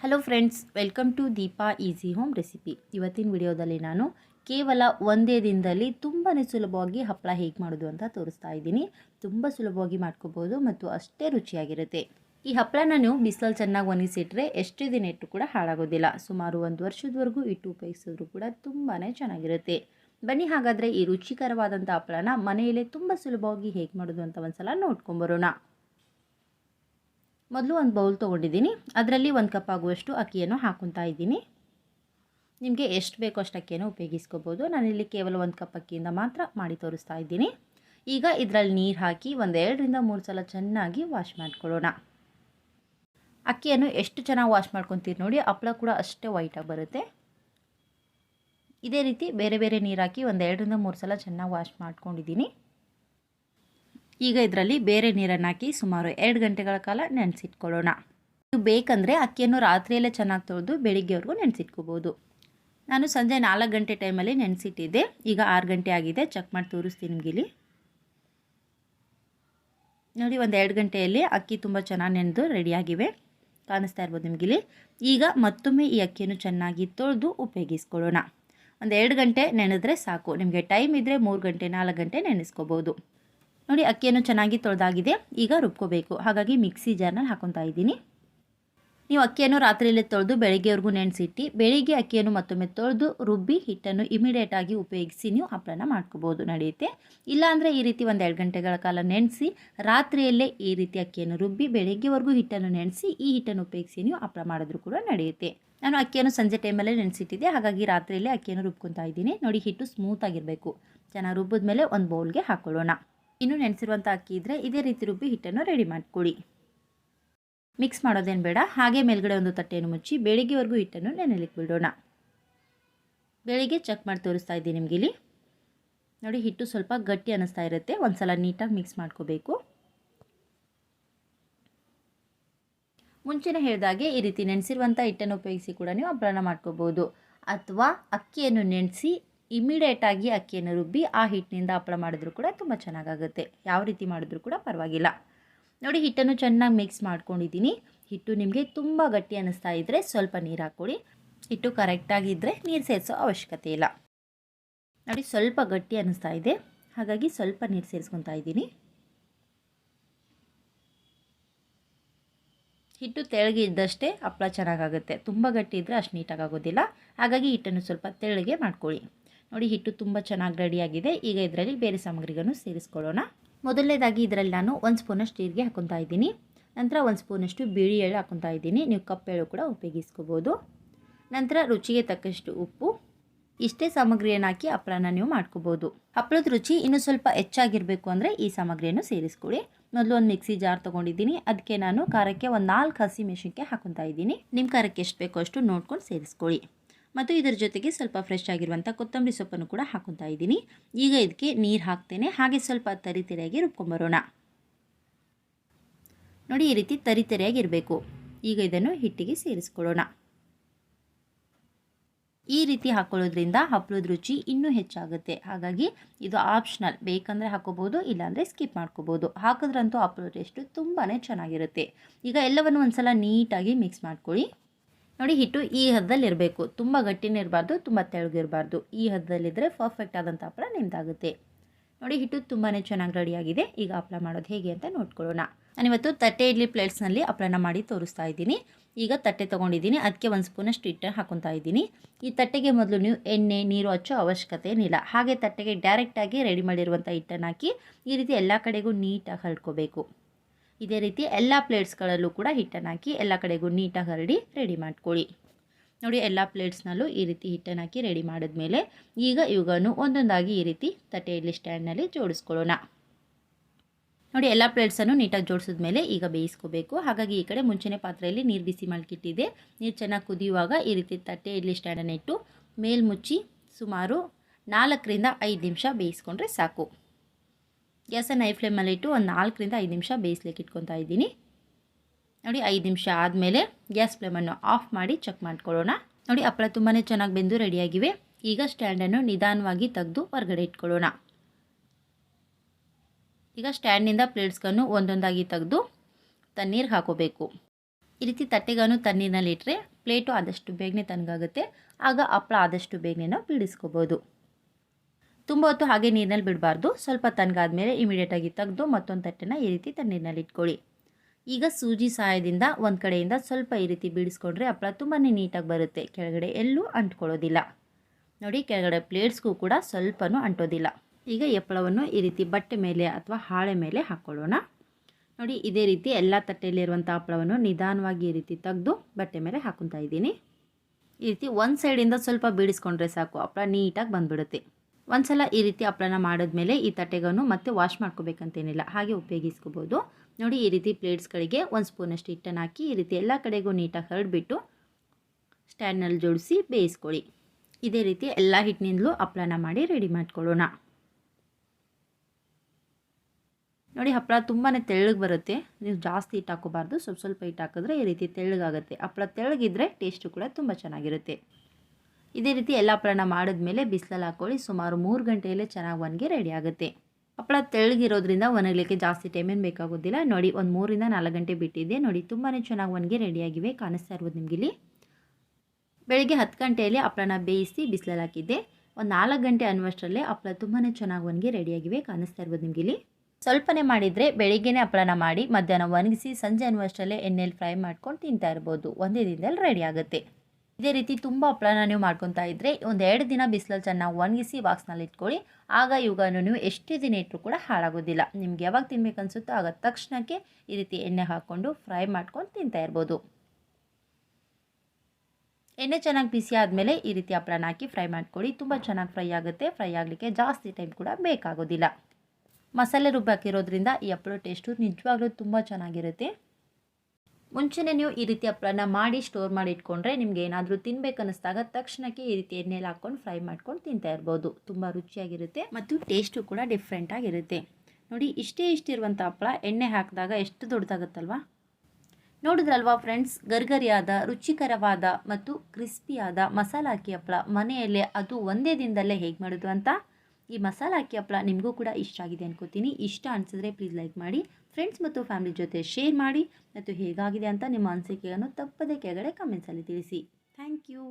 Hello friends welcome to Deepa easy home recipe ಇವತ್ತಿನ ವಿಡಿಯೋದಲ್ಲಿ ನಾನು ಕೇವಲ ಒಂದೇ ದಿನದಲ್ಲಿ ತುಂಬಾ ಸುಲಭವಾಗಿ ಹಪ್ಪಳ ಹೇಗೆ ಮಾಡೋದು ಅಂತ ತೋರಿಸ್ತಾ ಇದ್ದೀನಿ. ತುಂಬ ಸುಲಭವಾಗಿ ಮಾಡ್ಕೋಬೋದು ಮತ್ತು ಅಷ್ಟೇ ರುಚಿಯಾಗಿರುತ್ತೆ. ಈ ಹಪ್ಪಳನ ನೀವು ಬಿಸಿಲಲ್ಲಿ ಚೆನ್ನಾಗಿ ಒಣಗಿಸಿಟ್ರೆ ಎಷ್ಟು ದಿನ ಇಟ್ಟು ಕೂಡ ಹಾಳಾಗೋದಿಲ್ಲ. ಸುಮಾರು ಒಂದು ವರ್ಷದವರೆಗೂ ಇಟ್ಟು ಉಪಯೋಗಿಸಿದ್ರು ಕೂಡ ತುಂಬಾ ಚೆನ್ನಾಗಿರುತ್ತೆ. ಬನ್ನಿ, ಹಾಗಾದರೆ ಈ ರುಚಿಕರವಾದಂಥ ಹಪ್ಪಳನ ಮನೆಯಲ್ಲೇ ತುಂಬ ಸುಲಭವಾಗಿ ಹೇಗೆ ಮಾಡೋದು ಅಂತ ಒಂದ್ಸಲ ನೋಡ್ಕೊಂಬರೋಣ ಮೊದಲು ಒಂದು ಬೌಲ್ ತೊಗೊಂಡಿದ್ದೀನಿ. ಅದರಲ್ಲಿ ಒಂದು ಕಪ್ ಆಗುವಷ್ಟು ಅಕ್ಕಿಯನ್ನು ಹಾಕೊತಾ ಇದ್ದೀನಿ. ನಿಮಗೆ ಎಷ್ಟು ಬೇಕೋ ಅಷ್ಟು ಅಕ್ಕಿಯನ್ನು ಉಪಯೋಗಿಸ್ಕೋಬೋದು. ನಾನಿಲ್ಲಿ ಕೇವಲ ಒಂದು ಕಪ್ ಅಕ್ಕಿಯಿಂದ ಮಾತ್ರ ಮಾಡಿ ತೋರಿಸ್ತಾ ಇದ್ದೀನಿ. ಈಗ ಇದರಲ್ಲಿ ನೀರು ಹಾಕಿ ಒಂದು ಎರಡರಿಂದ ಮೂರು ಸಲ ಚೆನ್ನಾಗಿ ವಾಶ್ ಮಾಡ್ಕೊಳ್ಳೋಣ. ಅಕ್ಕಿಯನ್ನು ಎಷ್ಟು ಚೆನ್ನಾಗಿ ವಾಶ್ ಮಾಡ್ಕೊತೀರಿ ನೋಡಿ, ಹಪ್ಪಳ ಕೂಡ ಅಷ್ಟೇ ವೈಟಾಗಿ ಬರುತ್ತೆ. ಇದೇ ರೀತಿ ಬೇರೆ ಬೇರೆ ನೀರು ಹಾಕಿ ಒಂದು ಎರಡರಿಂದ ಮೂರು ಸಲ ಚೆನ್ನಾಗಿ ವಾಶ್ ಮಾಡ್ಕೊಂಡಿದ್ದೀನಿ. ಈಗ ಇದರಲ್ಲಿ ಬೇರೆ ನೀರನ್ನು ಹಾಕಿ ಸುಮಾರು ಎರಡು ಗಂಟೆಗಳ ಕಾಲ ನೆನೆಸಿಟ್ಕೊಳ್ಳೋಣ. ನೀವು ಬೇಕಂದರೆ ಅಕ್ಕಿಯನ್ನು ರಾತ್ರಿಯಲ್ಲೇ ಚೆನ್ನಾಗಿ ತೊಳೆದು ಬೆಳಿಗ್ಗೆವರೆಗೂ ನೆನೆಸಿಟ್ಕೋಬೋದು. ನಾನು ಸಂಜೆ ನಾಲ್ಕು ಗಂಟೆ ಟೈಮಲ್ಲಿ ನೆನೆಸಿಟ್ಟಿದ್ದೆ. ಈಗ ಆರು ಗಂಟೆ ಆಗಿದೆ. ಚೆಕ್ ಮಾಡಿ ತೋರಿಸ್ತೀನಿ ನಿಮಗಿಲ್ಲಿ ನೋಡಿ, ಒಂದು ಎರಡು ಗಂಟೆಯಲ್ಲಿ ಅಕ್ಕಿ ತುಂಬ ಚೆನ್ನಾಗಿ ನೆನೆದು ರೆಡಿಯಾಗಿವೆ. ಕಾಣಿಸ್ತಾ ಇರ್ಬೋದು ನಿಮಗಿಲ್ಲಿ ಈಗ ಮತ್ತೊಮ್ಮೆ ಈ ಅಕ್ಕಿಯನ್ನು ಚೆನ್ನಾಗಿ ತೊಳೆದು ಉಪಯೋಗಿಸ್ಕೊಳ್ಳೋಣ. ಒಂದು ಎರಡು ಗಂಟೆ ನೆನೆದ್ರೆ ಸಾಕು. ನಿಮಗೆ ಟೈಮ್ ಇದ್ದರೆ ಮೂರು ಗಂಟೆ, ನಾಲ್ಕು ಗಂಟೆ ನೆನೆಸ್ಕೋಬೋದು. ನೋಡಿ, ಅಕ್ಕಿಯನ್ನು ಚೆನ್ನಾಗಿ ತೊಳೆದಾಗಿದೆ. ಈಗ ರುಬ್ಕೋಬೇಕು. ಹಾಗಾಗಿ ಮಿಕ್ಸಿ ಜಾರ್ನಲ್ಲಿ ಹಾಕೊತಾ ಇದ್ದೀನಿ. ನೀವು ಅಕ್ಕಿಯನ್ನು ರಾತ್ರಿಯಲ್ಲೇ ತೊಳೆದು ಬೆಳಗ್ಗೆವರೆಗೂ ನೆನೆಸಿಟ್ಟು, ಬೆಳಿಗ್ಗೆ ಅಕ್ಕಿಯನ್ನು ಮತ್ತೊಮ್ಮೆ ತೊಳೆದು ರುಬ್ಬಿ ಹಿಟ್ಟನ್ನು ಇಮಿಡಿಯೇಟಾಗಿ ಉಪಯೋಗಿಸಿ ನೀವು ಹಪ್ಪಳನ ಮಾಡ್ಕೋಬೋದು. ನಡೆಯುತ್ತೆ. ಇಲ್ಲಾಂದರೆ ಈ ರೀತಿ ಒಂದು ಎರಡು ಗಂಟೆಗಳ ಕಾಲ ನೆನೆಸಿ, ರಾತ್ರಿಯಲ್ಲೇ ಈ ರೀತಿ ಅಕ್ಕಿಯನ್ನು ರುಬ್ಬಿ, ಬೆಳಗ್ಗೆವರೆಗೂ ಹಿಟ್ಟನ್ನು ನೆನೆಸಿ, ಈ ಹಿಟ್ಟನ್ನು ಉಪಯೋಗಿಸಿ ನೀವು ಹಪ್ಪಳ ಮಾಡಿದ್ರು ಕೂಡ ನಡೆಯುತ್ತೆ. ನಾನು ಅಕ್ಕಿಯನ್ನು ಸಂಜೆ ಟೈಮಲ್ಲೇ ನೆನೆಸಿಟ್ಟಿದ್ದೆ. ಹಾಗಾಗಿ ರಾತ್ರಿಯಲ್ಲೇ ಅಕ್ಕಿಯನ್ನು ರುಬ್ಕೊತಾ ಇದ್ದೀನಿ. ನೋಡಿ, ಹಿಟ್ಟು ಸ್ಮೂತಾಗಿರಬೇಕು ಚೆನ್ನಾಗಿ ರುಬ್ಬಿದ ಮೇಲೆ ಒಂದು ಬೌಲ್ಗೆ ಹಾಕ್ಕೊಳ್ಳೋಣ ಇನ್ನು ನೆನೆಸಿರುವಂಥ ಅಕ್ಕಿ ಇದ್ದರೆ ಇದೇ ರೀತಿ ರುಬ್ಬಿ ಹಿಟ್ಟನ್ನು ರೆಡಿ ಮಾಡಿಕೊಡಿ ಮಿಕ್ಸ್ ಮಾಡೋದೇನು ಬೇಡ, ಹಾಗೆ ಮೇಲ್ಗಡೆ ಒಂದು ತಟ್ಟೆಯನ್ನು ಮುಚ್ಚಿ ಬೆಳಿಗ್ಗೆವರೆಗೂ ಹಿಟ್ಟನ್ನು ನೆನೆಲಿಕ್ಕೆ ಬಿಡೋಣ. ಬೆಳಿಗ್ಗೆ ಚೆಕ್ ಮಾಡಿ ತೋರಿಸ್ತಾ ಇದ್ದೀನಿ ನಿಮಗೆ ಇಲ್ಲಿ. ನೋಡಿ, ಹಿಟ್ಟು ಸ್ವಲ್ಪ ಗಟ್ಟಿ ಅನ್ನಿಸ್ತಾ ಇರುತ್ತೆ ಒಂದು ಸಲ ನೀಟಾಗಿ ಮಿಕ್ಸ್ ಮಾಡ್ಕೋಬೇಕು. ಮುಂಚೆನೇ ಹೇಳಿದಾಗೆ ಈ ರೀತಿ ನೆನೆಸಿರುವಂಥ ಹಿಟ್ಟನ್ನು ಉಪಯೋಗಿಸಿ ಕೂಡ ನೀವು ಹಪ್ಪಳನ ಮಾಡ್ಕೋಬೋದು. ಅಥವಾ ಅಕ್ಕಿಯನ್ನು ನೆನೆಸಿ ಇಮಿಡಿಯೇಟಾಗಿ ಅಕ್ಕಿಯನ್ನು ರುಬ್ಬಿ ಆ ಹಿಟ್ಟಿನಿಂದ ಹಪ್ಪಳ ಮಾಡಿದ್ರು ಕೂಡ ತುಂಬ ಚೆನ್ನಾಗಾಗುತ್ತೆ. ಯಾವ ರೀತಿ ಮಾಡಿದ್ರು ಕೂಡ ಪರವಾಗಿಲ್ಲ. ನೋಡಿ, ಹಿಟ್ಟನ್ನು ಚೆನ್ನಾಗಿ ಮಿಕ್ಸ್ ಮಾಡ್ಕೊಂಡಿದ್ದೀನಿ. ಹಿಟ್ಟು ನಿಮಗೆ ತುಂಬ ಗಟ್ಟಿ ಅನ್ನಿಸ್ತಾ ಇದ್ದರೆ ಸ್ವಲ್ಪ ನೀರು ಹಾಕ್ಕೊಡಿ. ಹಿಟ್ಟು ಕರೆಕ್ಟಾಗಿದ್ದರೆ ನೀರು ಸೇರಿಸೋ ಅವಶ್ಯಕತೆ ಇಲ್ಲ. ನೋಡಿ, ಸ್ವಲ್ಪ ಗಟ್ಟಿ ಅನ್ನಿಸ್ತಾ ಇದೆ. ಹಾಗಾಗಿ ಸ್ವಲ್ಪ ನೀರು ಸೇರಿಸ್ಕೊತಾ ಇದ್ದೀನಿ. ಹಿಟ್ಟು ತೆಳಗೆ ಇದ್ದಷ್ಟೇ ಹಪ್ಪಳ ಚೆನ್ನಾಗಾಗುತ್ತೆ. ತುಂಬ ಗಟ್ಟಿ ಇದ್ದರೆ ಅಷ್ಟು ನೀಟಾಗಿ ಆಗೋದಿಲ್ಲ. ಹಾಗಾಗಿ ಹಿಟ್ಟನ್ನು ಸ್ವಲ್ಪ ತೆಳ್ಳಗೆ ಮಾಡ್ಕೊಳ್ಳಿ. ನೋಡಿ ಹಿಟ್ಟು ತುಂಬ ಚೆನ್ನಾಗಿ ರೆಡಿಯಾಗಿದೆ ಈಗ ಇದರಲ್ಲಿ ಬೇರೆ ಸಾಮಗ್ರಿಗಳನ್ನು ಸೇರಿಸ್ಕೊಳ್ಳೋಣ. ಮೊದಲನೇದಾಗಿ ಇದರಲ್ಲಿ ನಾನು ಒಂದು ಸ್ಪೂನಷ್ಟು ಜೀರಿಗೆ ಹಾಕೊತಾ ಇದ್ದೀನಿ. ನಂತರ ಒಂದು ಸ್ಪೂನಷ್ಟು ಬಿಳಿ ಎಳ್ಳು ಹಾಕೊತಾ ಇದ್ದೀನಿ. ನೀವು ಕಪ್ಪೆಳ್ಳು ಕೂಡ ಉಪಯೋಗಿಸ್ಕೋಬೋದು. ನಂತರ ರುಚಿಗೆ ತಕ್ಕಷ್ಟು ಉಪ್ಪು. ಇಷ್ಟೇ ಸಾಮಗ್ರಿಯನ್ನು ಹಾಕಿ ಹಪ್ಪಳನ ನೀವು ಮಾಡ್ಕೋಬೋದು. ಹಪ್ಪಳದ ರುಚಿ ಇನ್ನೂ ಸ್ವಲ್ಪ ಹೆಚ್ಚಾಗಿರಬೇಕು ಅಂದರೆ ಈ ಸಾಮಗ್ರಿಯನ್ನು ಸೇರಿಸ್ಕೊಳ್ಳಿ. ಮೊದಲು ಒಂದು ಮಿಕ್ಸಿ ಜಾರ್ ತೊಗೊಂಡಿದ್ದೀನಿ. ಅದಕ್ಕೆ ನಾನು ಖಾರಕ್ಕೆ ಒಂದು ನಾಲ್ಕು ಹಸಿ ಮೆಣಸಿನ್ಕಾಯಿ ಹಾಕೊತಾ ಇದ್ದೀನಿ. ನಿಮ್ಮ ಖಾರಕ್ಕೆ ಎಷ್ಟು ಬೇಕೋ ಅಷ್ಟು ನೋಡ್ಕೊಂಡು ಸೇರಿಸ್ಕೊಳ್ಳಿ. ಮತ್ತು ಇದರ ಜೊತೆಗೆ ಸ್ವಲ್ಪ ಫ್ರೆಶ್ ಆಗಿರುವಂಥ ಕೊತ್ತಂಬರಿ ಸೊಪ್ಪನ್ನು ಕೂಡ ಹಾಕೊತಾ ಇದ್ದೀನಿ. ಈಗ ಇದಕ್ಕೆ ನೀರು ಹಾಕ್ತೇನೆ. ಹಾಗೆ ಸ್ವಲ್ಪ ತರಿ ತೆರೆಯಾಗಿ ರುಬ್ಕೊಂಬರೋಣ ನೋಡಿ, ಈ ರೀತಿ ತರಿ ತರಿಯಾಗಿ ಇರಬೇಕು. ಈಗ ಇದನ್ನು ಹಿಟ್ಟಿಗೆ ಸೇರಿಸ್ಕೊಳ್ಳೋಣ. ಈ ರೀತಿ ಹಾಕೊಳ್ಳೋದ್ರಿಂದ ಹಪ್ಪಳದ ರುಚಿ ಇನ್ನೂ ಹೆಚ್ಚಾಗುತ್ತೆ. ಹಾಗಾಗಿ ಇದು ಆಪ್ಷನಲ್ ಬೇಕಂದರೆ ಹಾಕೋಬೋದು, ಇಲ್ಲಾಂದರೆ ಸ್ಕಿಪ್ ಮಾಡ್ಕೋಬೋದು. ಹಾಕಿದ್ರಂತೂ ಹಪ್ಪಳದ ಟೇಸ್ಟು ತುಂಬಾ ಚೆನ್ನಾಗಿರುತ್ತೆ. ಈಗ ಎಲ್ಲವನ್ನು ಒಂದ್ಸಲ ನೀಟಾಗಿ ಮಿಕ್ಸ್ ಮಾಡ್ಕೊಳ್ಳಿ. ನೋಡಿ, ಹಿಟ್ಟು ಈ ಹದದಲ್ಲಿ ಇರಬೇಕು. ತುಂಬ ಗಟ್ಟಿನೇ ಇರಬಾರ್ದು, ತುಂಬ ತೆಳಗಿರಬಾರ್ದು ಈ ಹದ್ದಲ್ಲಿದ್ದರೆ ಪರ್ಫೆಕ್ಟ್ ಆದಂಥ ಹಪ್ಪಳ ನಿಮ್ದಾಗುತ್ತೆ. ನೋಡಿ, ಹಿಟ್ಟು ತುಂಬಾ ಚೆನ್ನಾಗಿ ರೆಡಿಯಾಗಿದೆ ಈಗ ಹಪ್ಪಳ ಮಾಡೋದು ಹೇಗೆ ಅಂತ ನೋಡ್ಕೊಳ್ಳೋಣ. ನಾನಿವತ್ತು ತಟ್ಟೆ ಇಡ್ಲಿ ಪ್ಲೇಟ್ಸ್ನಲ್ಲಿ ಹಪ್ಪಳನ ಮಾಡಿ ತೋರಿಸ್ತಾ ಇದ್ದೀನಿ. ಈಗ ತಟ್ಟೆ ತೊಗೊಂಡಿದ್ದೀನಿ. ಅದಕ್ಕೆ ಒಂದು ಸ್ಪೂನಷ್ಟು ಹಿಟ್ಟನ್ನು ಹಾಕೊತಾ ಇದ್ದೀನಿ. ಈ ತಟ್ಟೆಗೆ ಮೊದಲು ನೀವು ಎಣ್ಣೆ, ನೀರು ಹಚ್ಚೋ ಅವಶ್ಯಕತೆ ಏನಿಲ್ಲ. ಹಾಗೆ ತಟ್ಟೆಗೆ ಡೈರೆಕ್ಟಾಗಿ ರೆಡಿ ಮಾಡಿರುವಂಥ ಹಿಟ್ಟನ್ನು ಹಾಕಿ ಈ ರೀತಿ ಎಲ್ಲ ಕಡೆಗೂ ನೀಟಾಗಿ ಹರಡ್ಕೋಬೇಕು. ಇದೇ ರೀತಿ ಎಲ್ಲ ಪ್ಲೇಟ್ಸ್ಗಳಲ್ಲೂ ಕೂಡ ಹಿಟ್ಟನ್ನು ಹಾಕಿ ಎಲ್ಲ ಕಡೆಗೂ ನೀಟಾಗಿ ಹರಡಿ ರೆಡಿ ಮಾಡ್ಕೊಳ್ಳಿ. ನೋಡಿ ಎಲ್ಲ ಪ್ಲೇಟ್ಸ್ನಲ್ಲೂ ಈ ರೀತಿ ಹಿಟ್ಟನ್ನು ಹಾಕಿ ರೆಡಿ ಮಾಡಿದ್ಮೇಲೆ ಈಗ ಇವುಗಳನ್ನು ಒಂದೊಂದಾಗಿ ಈ ರೀತಿ ತಟ್ಟೆ ಇಡ್ಲಿ ಸ್ಟ್ಯಾಂಡ್ನಲ್ಲಿ ಜೋಡಿಸ್ಕೊಳ್ಳೋಣ. ನೋಡಿ ಎಲ್ಲ ಪ್ಲೇಟ್ಸನ್ನು ನೀಟಾಗಿ ಜೋಡಿಸಿದ ಮೇಲೆ ಈಗ ಬೇಯಿಸ್ಕೋಬೇಕು. ಹಾಗಾಗಿ ಈ ಕಡೆ ಮುಂಚೆನೇ ಪಾತ್ರೆಯಲ್ಲಿ ನೀರು ಬಿಸಿ ಮಾಡಿಕಿಟ್ಟಿದೆ ನೀರು ಚೆನ್ನಾಗಿ ಕುದಿಯುವಾಗ ಈ ರೀತಿ ತಟ್ಟೆ ಇಡ್ಲಿ ಸ್ಟ್ಯಾಂಡನ್ನು ಇಟ್ಟು ಮೇಲ್ಮುಚ್ಚಿ ಸುಮಾರು ನಾಲ್ಕರಿಂದ ಐದು ನಿಮಿಷ ಬೇಯಿಸ್ಕೊಂಡ್ರೆ ಸಾಕು. ಗ್ಯಾಸನ್ನು ಹೈ ಫ್ಲೇಮಲ್ಲಿ ಇಟ್ಟು ಒಂದು ನಾಲ್ಕರಿಂದ ಐದು ನಿಮಿಷ ಬೇಯಿಸ್ಲಿಕ್ಕೆ ಇಟ್ಕೊತಾ ಇದ್ದೀನಿ. ನೋಡಿ, ಐದು ನಿಮಿಷ ಆದಮೇಲೆ ಗ್ಯಾಸ್ ಫ್ಲೇಮನ್ನು ಆಫ್ ಮಾಡಿ ಚೆಕ್ ಮಾಡ್ಕೊಳ್ಳೋಣ. ನೋಡಿ, ಹಪ್ಪಳ ತುಂಬಾ ಚೆನ್ನಾಗಿ ಬೆಂದು ರೆಡಿಯಾಗಿವೆ ಈಗ ಸ್ಟ್ಯಾಂಡನ್ನು ನಿಧಾನವಾಗಿ ತೆಗೆದು ಹೊರಗಡೆ ಇಟ್ಕೊಳ್ಳೋಣ. ಈಗ ಸ್ಟ್ಯಾಂಡ್ನಿಂದ ಪ್ಲೇಟ್ಸ್ಗನ್ನು ಒಂದೊಂದಾಗಿ ತೆಗೆದು ತಣ್ಣೀರು ಹಾಕೋಬೇಕು. ಈ ರೀತಿ ತಟ್ಟೆಗಾನು ತಣ್ಣೀರಿನಲ್ಲಿ ಇಟ್ಟರೆ ಪ್ಲೇಟು ಆದಷ್ಟು ಬೇಗನೆ ತಣ್ಣಗಾಗುತ್ತೆ. ಆಗ ಹಪ್ಪಳ ಆದಷ್ಟು ಬೇಗನೆ ನಾವು ಬಿಡಿಸ್ಕೋಬೋದು ತುಂಬ ಹೊತ್ತು ಹಾಗೆ ನೀರಿನಲ್ಲಿ ಬಿಡಬಾರ್ದು. ಸ್ವಲ್ಪ ತಣ್ಣಗಾದ್ಮೇಲೆ ಇಮಿಡಿಯೇಟಾಗಿ ತೆಗೆದು ಮತ್ತೊಂದು ತಟ್ಟೆನ ಈ ರೀತಿ ತಣ್ಣೀರಿನಲ್ಲಿ ಇಟ್ಕೊಳ್ಳಿ. ಈಗ ಸೂಜಿ ಸಹಾಯದಿಂದ ಒಂದು ಕಡೆಯಿಂದ ಸ್ವಲ್ಪ ಈ ರೀತಿ ಬಿಡಿಸ್ಕೊಂಡ್ರೆ ಹಪ್ಪಳ ತುಂಬಾ ನೀಟಾಗಿ ಬರುತ್ತೆ. ಕೆಳಗಡೆ ಎಲ್ಲೂ ಅಂಟ್ಕೊಳ್ಳೋದಿಲ್ಲ. ನೋಡಿ, ಕೆಳಗಡೆ ಪ್ಲೇಟ್ಸ್ಗೂ ಕೂಡ ಸ್ವಲ್ಪನೂ ಅಂಟೋದಿಲ್ಲ. ಈಗ ಎಪ್ಪಳವನ್ನು ಈ ರೀತಿ ಬಟ್ಟೆ ಮೇಲೆ ಅಥವಾ ಹಾಳೆ ಮೇಲೆ ಹಾಕ್ಕೊಳ್ಳೋಣ ನೋಡಿ, ಇದೇ ರೀತಿ ಎಲ್ಲ ತಟ್ಟೆಯಲ್ಲಿರುವಂಥ ಹಪ್ಪಳವನ್ನು ನಿಧಾನವಾಗಿ ಈ ರೀತಿ ತೆಗೆದು ಬಟ್ಟೆ ಮೇಲೆ ಹಾಕೊತಾ ಇದ್ದೀನಿ. ಈ ರೀತಿ ಒಂದು ಸೈಡಿಂದ ಸ್ವಲ್ಪ ಬೀಡಿಸ್ಕೊಂಡ್ರೆ ಸಾಕು. ಹಪ್ಪಳ ನೀಟಾಗಿ ಬಂದುಬಿಡುತ್ತೆ. ಒಂದ್ಸಲ ಈ ರೀತಿ ಹಪ್ಪಳನ ಮಾಡಿದ್ಮೇಲೆ ಈ ತಟ್ಟೆಗಳನ್ನು ಮತ್ತೆ ವಾಶ್ ಮಾಡ್ಕೋಬೇಕಂತೇನಿಲ್ಲ, ಹಾಗೆ ಉಪಯೋಗಿಸ್ಕೋಬೋದು. ನೋಡಿ ಈ ರೀತಿ ಪ್ಲೇಟ್ಸ್ಗಳಿಗೆ ಒಂದು ಸ್ಪೂನಷ್ಟು ಹಿಟ್ಟನ್ನು ಹಾಕಿ ಈ ರೀತಿ ಎಲ್ಲ ಕಡೆಗೂ ನೀಟಾಗಿ ಹರಡ್ಬಿಟ್ಟು ಸ್ಟ್ಯಾಂಡ್ನಲ್ಲಿ ಜೋಡಿಸಿ ಬೇಯಿಸ್ಕೊಳ್ಳಿ. ಇದೇ ರೀತಿ ಎಲ್ಲ ಹಿಟ್ಟಿನಿಂದಲೂ ಹಪ್ಪಳನ ಮಾಡಿ ರೆಡಿ ಮಾಡ್ಕೊಳ್ಳೋಣ. ನೋಡಿ ಹಪ್ಪಳ ತುಂಬಾ ತೆಳ್ಳಗೆ ಬರುತ್ತೆ. ನೀವು ಜಾಸ್ತಿ ಹಿಟ್ಟು ಹಾಕೋಬಾರ್ದು ಸ್ವಲ್ಪ ಸ್ವಲ್ಪ ಹಿಟ್ಟು ಹಾಕಿದ್ರೆ ಈ ರೀತಿ ತೆಳ್ಳಗಾಗುತ್ತೆ. ಹಪ್ಪಳ ತೆಳ್ಳಗಿದ್ರೆ ಟೇಸ್ಟು ಕೂಡ ತುಂಬ ಚೆನ್ನಾಗಿರುತ್ತೆ. ಇದೇ ರೀತಿ ಎಲ್ಲ ಹಪ್ಪಳನ ಮಾಡಿದ್ಮೇಲೆ ಬಿಸಿಲಲ್ಲಿ ಹಾಕ್ಕೊಳ್ಳಿ. ಸುಮಾರು ಮೂರು ಗಂಟೆಯಲ್ಲೇ ಚೆನ್ನಾಗಿ ಒಣಗಿ ರೆಡಿ ಆಗುತ್ತೆ. ಹಪ್ಪಳ ತೆಳ್ಳಗಿರೋದ್ರಿಂದ ಒಣಗಲಿಕ್ಕೆ ಜಾಸ್ತಿ ಟೈಮ್ ಏನು ಬೇಕಾಗೋದಿಲ್ಲ. ನೋಡಿ, ಒಂದು ಮೂರಿಂದ ನಾಲ್ಕು ಗಂಟೆ ಬಿಟ್ಟಿದ್ದೆ. ನೋಡಿ ತುಂಬಾ ಚೆನ್ನಾಗಿ ಒಣಗಿ ರೆಡಿಯಾಗಿವೆ ಕಾಣಿಸ್ತಾ ಇರ್ಬೋದು ನಿಮಗಿಲ್ಲಿ. ಬೆಳಗ್ಗೆ ಹತ್ತು ಗಂಟೆಯಲ್ಲಿ ಹಪ್ಪಳನ ಬೇಯಿಸಿ ಬಿಸಿಲಲ್ಲಿ ಹಾಕಿದ್ದೆ. ಒಂದು ನಾಲ್ಕು ಗಂಟೆ ಅನ್ನುವಷ್ಟರಲ್ಲೇ ಹಪ್ಪಳ ತುಂಬಾ ಚೆನ್ನಾಗಿ ಒಣಗಿ ರೆಡಿಯಾಗಿವೆ ಕಾಣಿಸ್ತಾ ಇರ್ಬೋದು ನಿಮಗಿಲ್ಲಿ. ಸ್ವಲ್ಪನೇ ಮಾಡಿದರೆ ಬೆಳಿಗ್ಗೆನೇ ಹಪ್ಪಳನ ಮಾಡಿ ಮಧ್ಯಾಹ್ನ ಒಣಗಿಸಿ ಸಂಜೆ ಅನ್ನುವಷ್ಟರಲ್ಲೇ ಎಣ್ಣೆಲಿ ಫ್ರೈ ಮಾಡ್ಕೊಂಡು ತಿಂತಾ ಇರ್ಬೋದು. ಒಂದೇ ದಿನದಲ್ಲಿ ರೆಡಿ ಆಗುತ್ತೆ. ಇದೇ ರೀತಿ ತುಂಬ ಹಪ್ಪಳನ ನೀವು ಮಾಡ್ಕೊತಾ ಇದ್ದರೆ ಒಂದು ಎರಡು ದಿನ ಬಿಸಿಲಲ್ಲಿ ಚೆನ್ನಾಗಿ ಒಣಗಿಸಿ ಬಾಕ್ಸ್ನಲ್ಲಿ ಇಟ್ಕೊಳ್ಳಿ. ಆಗ ಇವುಗಳನ್ನು ನೀವು ಎಷ್ಟು ದಿನ ಇಟ್ಟರೂ ಕೂಡ ಹಾಳಾಗೋದಿಲ್ಲ. ನಿಮ್ಗೆ ಯಾವಾಗ ತಿನ್ಬೇಕು ಅನ್ಸುತ್ತೋ ಆಗ ತಕ್ಷಣಕ್ಕೆ ಈ ರೀತಿ ಎಣ್ಣೆ ಹಾಕ್ಕೊಂಡು ಫ್ರೈ ಮಾಡ್ಕೊಂಡು ತಿಂತಾ ಇರ್ಬೋದು. ಎಣ್ಣೆ ಚೆನ್ನಾಗಿ ಬಿಸಿ ಆದಮೇಲೆ ಈ ರೀತಿ ಹಪ್ಪಳನ ಹಾಕಿ ಫ್ರೈ ಮಾಡ್ಕೊಳ್ಳಿ. ತುಂಬ ಚೆನ್ನಾಗಿ ಫ್ರೈ ಆಗುತ್ತೆ. ಫ್ರೈ ಆಗಲಿಕ್ಕೆ ಜಾಸ್ತಿ ಟೈಮ್ ಕೂಡ ಬೇಕಾಗೋದಿಲ್ಲ. ಮಸಾಲೆ ರುಬ್ಬಾಕಿರೋದ್ರಿಂದ ಈ ಹಪ್ಪಳ ಟೇಸ್ಟು ನಿಜವಾಗ್ಲೂ ತುಂಬ ಚೆನ್ನಾಗಿರುತ್ತೆ. ಮುಂಚೆನೇ ನೀವು ಈ ರೀತಿ ಹಪ್ಪಳನ ಮಾಡಿ ಸ್ಟೋರ್ ಮಾಡಿ ಇಟ್ಕೊಂಡ್ರೆ ನಿಮ್ಗೆ ಏನಾದರೂ ತಿನ್ಬೇಕು ಅನ್ನಿಸ್ದಾಗ ತಕ್ಷಣಕ್ಕೆ ಈ ರೀತಿ ಎಣ್ಣೆಲಿ ಹಾಕ್ಕೊಂಡು ಫ್ರೈ ಮಾಡ್ಕೊಂಡು ತಿಂತಾ ಇರ್ಬೋದು. ತುಂಬ ರುಚಿಯಾಗಿರುತ್ತೆ ಮತ್ತು ಟೇಸ್ಟು ಕೂಡ ಡಿಫ್ರೆಂಟಾಗಿರುತ್ತೆ ನೋಡಿ, ಇಷ್ಟೇ ಇಷ್ಟಿರುವಂಥ ಹಪ್ಪಳ ಎಣ್ಣೆ ಹಾಕಿದಾಗ ಎಷ್ಟು ದೊಡ್ಡದಾಗುತ್ತಲ್ವಾ? ನೋಡಿದ್ರಲ್ವಾ ಫ್ರೆಂಡ್ಸ್ ಗರ್ಗರಿಯಾದ, ರುಚಿಕರವಾದ ಮತ್ತು ಕ್ರಿಸ್ಪಿಯಾದ ಮಸಾಲ ಅಕ್ಕಿ ಹಪ್ಪಳ ಮನೆಯಲ್ಲೇ ಅದು ಒಂದೇ ದಿನದಲ್ಲೇ ಹೇಗೆ ಮಾಡೋದು ಅಂತ? ಈ ಮಸಾಲ ಅಕ್ಕಿ ಹಪ್ಪಳ ನಿಮಗೂ ಕೂಡ ಇಷ್ಟ ಆಗಿದೆ ಅನ್ಕೋತೀನಿ. ಇಷ್ಟ ಅನಿಸಿದ್ರೆ ಪ್ಲೀಸ್ ಲೈಕ್ ಮಾಡಿ ಫ್ರೆಂಡ್ಸ್ ಮತ್ತು ಫ್ಯಾಮಿಲಿ ಜೊತೆ ಶೇರ್ ಮಾಡಿ, ಮತ್ತು ಹೇಗಾಗಿದೆ ಅಂತ ನಿಮ್ಮ ಅನಿಸಿಕೆಯನ್ನು ತಪ್ಪದೇ ಕೆಳಗಡೆ ಕಮೆಂಟ್ಸಲ್ಲಿ ತಿಳಿಸಿ. Thank you